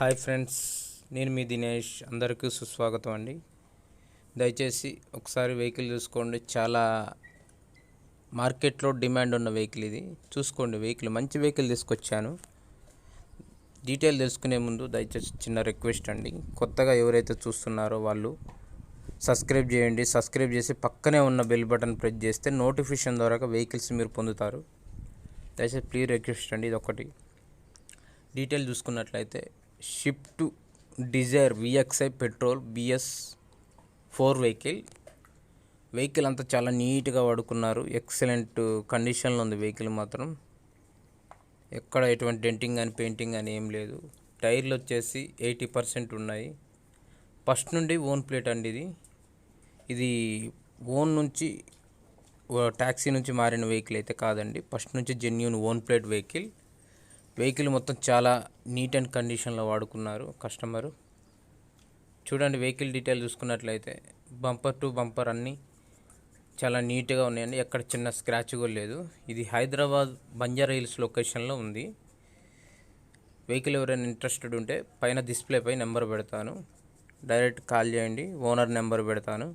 Hi friends నేను మీ దినేష్. అందరికీ సుస్వాగతం అండి. దయచేసి ఒకసారి వెహికల్ చూసుకోండి. చాలా మార్కెట్లో డిమాండ్ ఉన్న వెహికల్ ఇది. చూసుకోండి వెహికల్. మంచి వెహికల్ తీసుకొచ్చాను. డీటెయిల్ తెలుసుకునే ముందు దయచేసి చిన్న రిక్వెస్ట్ అండి. కొత్తగా ఎవరైతే చూస్తున్నారో వాళ్ళు సబ్స్క్రైబ్ చేయండి. సబ్స్క్రైబ్ చేసి పక్కనే ఉన్న బెల్ బటన్ ప్రెస్ చేస్తే నోటిఫికేషన్ ద్వారా వెహికల్స్ మీరు పొందుతారు. దయచేసి ప్లీజ్ రిక్వెస్ట్ అండి ఇది ఒకటి డీటెయిల్ చూసుకున్నట్లయితే Swift Dzire VXI petrol BS four vehicle. Vehicle అంతా చాలా నీట్గా వాడుకున్నారు. ఎక్సలెంట్ కండిషన్లో ఉంది వెహికల్ మాత్రం. ఎక్కడ ఎటువంటి డెంటింగ్ కానీ పెయింటింగ్ కానీ ఏం లేదు. టైర్లు వచ్చేసి ఎయిటీ పర్సెంట్ ఉన్నాయి. ఫస్ట్ నుండి ఓన్ ప్లేట్ అండి ఇది. ఇది ఓన్ నుంచి ట్యాక్సీ నుంచి మారిన వెహికల్ అయితే కాదండి. ఫస్ట్ నుంచి genuine own plate vehicle. Vehicle మొత్తం చాలా నీట్ అండ్ కండిషన్లో వాడుకున్నారు కస్టమరు. చూడండి వెహికల్ డీటెయిల్ చూసుకున్నట్లయితే బంపర్ టు బంపర్ అన్నీ చాలా నీట్గా ఉన్నాయండి. ఎక్కడ చిన్న స్క్రాచ్ కూడా లేదు. ఇది హైదరాబాద్ బంజారా హిల్స్ లొకేషన్లో ఉంది. వెహికల్ ఎవరైనా ఇంట్రెస్టెడ్ ఉంటే పైన డిస్ప్లేపై నెంబర్ పెడతాను. డైరెక్ట్ కాల్ చేయండి. ఓనర్ నెంబర్ పెడతాను.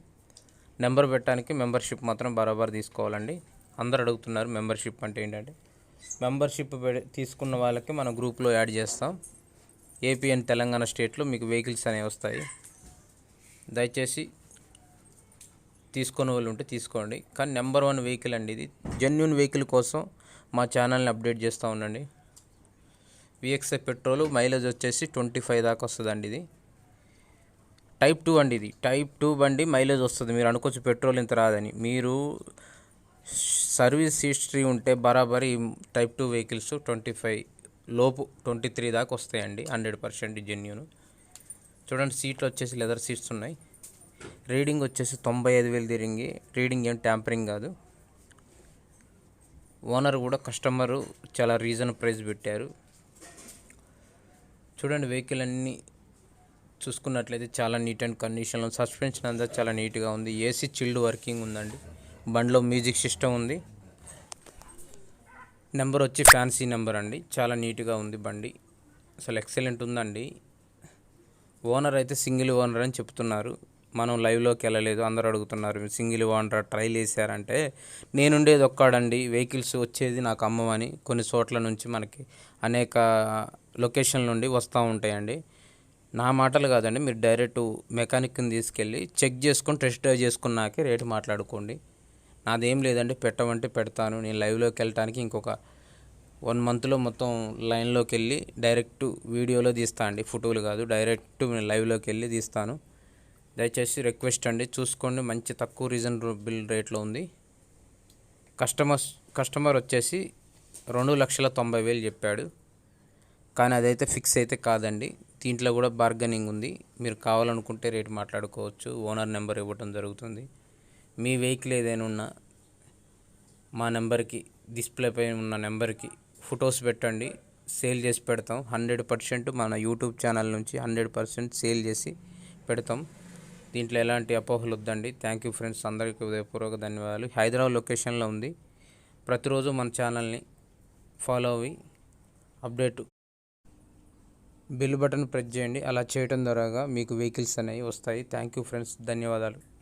నెంబర్ పెట్టడానికి మెంబర్షిప్ మాత్రం బరాబర్ తీసుకోవాలండి. అందరు అడుగుతున్నారు మెంబర్షిప్ అంటే ఏంటంటే మెంబర్షిప్ తీసుకున్న వాళ్ళకి మనం గ్రూప్లో యాడ్ చేస్తాం. ఏపీ అండ్ తెలంగాణ స్టేట్లో మీకు వెహికల్స్ అనేవి వస్తాయి. దయచేసి తీసుకునే వాళ్ళు ఉంటే తీసుకోండి. కానీ నెంబర్ వన్ వెహికల్ అండి ఇది. జెన్యున్ వెహికల్ కోసం మా ఛానల్ని అప్డేట్ చేస్తూ ఉండండి. విఎక్స్ఐ పెట్రోల్ మైలేజ్ వచ్చేసి ట్వంటీ ఫైవ్ దాకా వస్తుందండి ఇది. టైప్ టూ అండి ఇది. టైప్ టూ బండి మైలేజ్ వస్తుంది. మీరు అనుకోవచ్చు పెట్రోల్ ఇంత రాదని. మీరు సర్వీస్ హిస్టరీ ఉంటే బరాబరి type two vehicles twenty five లోపు ట్వంటీ త్రీ దాకా వస్తాయండి హండ్రెడ్ పర్సెంట్ జెన్యున్. చూడండి సీట్లు వచ్చేసి లెదర్ సీట్స్ ఉన్నాయి. రీడింగ్ వచ్చేసి తొంభై ఐదు వేలు తిరిగి రీడింగ్ ఏం ట్యాంపరింగ్ కాదు. ఓనర్ కూడా కస్టమరు చాలా రీజన్ ప్రైస్ పెట్టారు. చూడండి వెహికల్ అన్నీ చూసుకున్నట్లయితే చాలా నీట్ అండ్ కండిషన్లో సస్పెన్షన్ అంతా చాలా నీట్గా ఉంది. ఏసీ చిల్డ్ వర్కింగ్ ఉందండి. బండిలో మ్యూజిక్ సిస్టమ్ ఉంది. నెంబర్ వచ్చి ఫ్యాన్సీ నెంబర్ అండి. చాలా నీట్గా ఉంది బండి. అసలు ఎక్సలెంట్ ఉందండి. ఓనర్ అయితే సింగిల్ ఓనర్ అని చెప్తున్నారు. మనం లైవ్లోకి వెళ్ళలేదు అందరూ అడుగుతున్నారు సింగిల్ ఓనర్ ట్రైల్ వేసారంటే నేనుండేది ఒక్కడండి వెహికల్స్ వచ్చేది నాకు అమ్మమని. కొన్ని చోట్ల నుంచి మనకి అనేక లొకేషన్ నుండి వస్తూ ఉంటాయండి. నా మాటలు కాదండి మీరు డైరెక్ట్ మెకానిక్ని తీసుకెళ్ళి చెక్ చేసుకొని టెస్ట్ డ్రైవ్ చేసుకున్నాకే రేటు మాట్లాడుకోండి. నాదేం లేదండి పెట్టమంటే పెడతాను. నేను లైవ్లోకి వెళ్ళటానికి ఇంకొక వన్ మంత్లో మొత్తం లైన్లోకి వెళ్ళి డైరెక్ట్ వీడియోలో తీస్తా అండి. ఫోటోలు కాదు డైరెక్ట్ నేను లైవ్లోకి వెళ్ళి తీస్తాను. దయచేసి రిక్వెస్ట్ అండి చూసుకోండి. మంచి తక్కువ రీజనబుల్ రేట్లో ఉంది. కస్టమర్స్ కస్టమర్ వచ్చేసి రెండు లక్షల తొంభై వేలు చెప్పాడు. కానీ అదైతే ఫిక్స్ అయితే కాదండి. దీంట్లో కూడా బార్గెనింగ్ ఉంది. మీరు కావాలనుకుంటే రేటు మాట్లాడుకోవచ్చు. ఓనర్ నెంబర్ ఇవ్వటం జరుగుతుంది. మీ వెహికల్ ఏదైనా ఉన్నా మా నెంబర్కి డిస్ప్లే పైన ఉన్న నెంబర్కి ఫొటోస్ పెట్టండి. సేల్ చేసి పెడతాం. హండ్రెడ్ పర్సెంట్ మన యూట్యూబ్ ఛానల్ నుంచి హండ్రెడ్ పర్సెంట్ సేల్ చేసి పెడతాం. దీంట్లో ఎలాంటి అపోహలు వద్దండి. Thank you friends. అందరికీ ఉదయపూర్వక ధన్యవాదాలు. హైదరాబాద్ లొకేషన్లో ఉంది. ప్రతిరోజు మన ఛానల్ని ఫాలో అవి అప్డేట్ బెల్ బటన్ ప్రెస్ చేయండి. అలా చేయడం ద్వారా మీకు వెహికల్స్ అనేవి వస్తాయి. Thank you friends. ధన్యవాదాలు.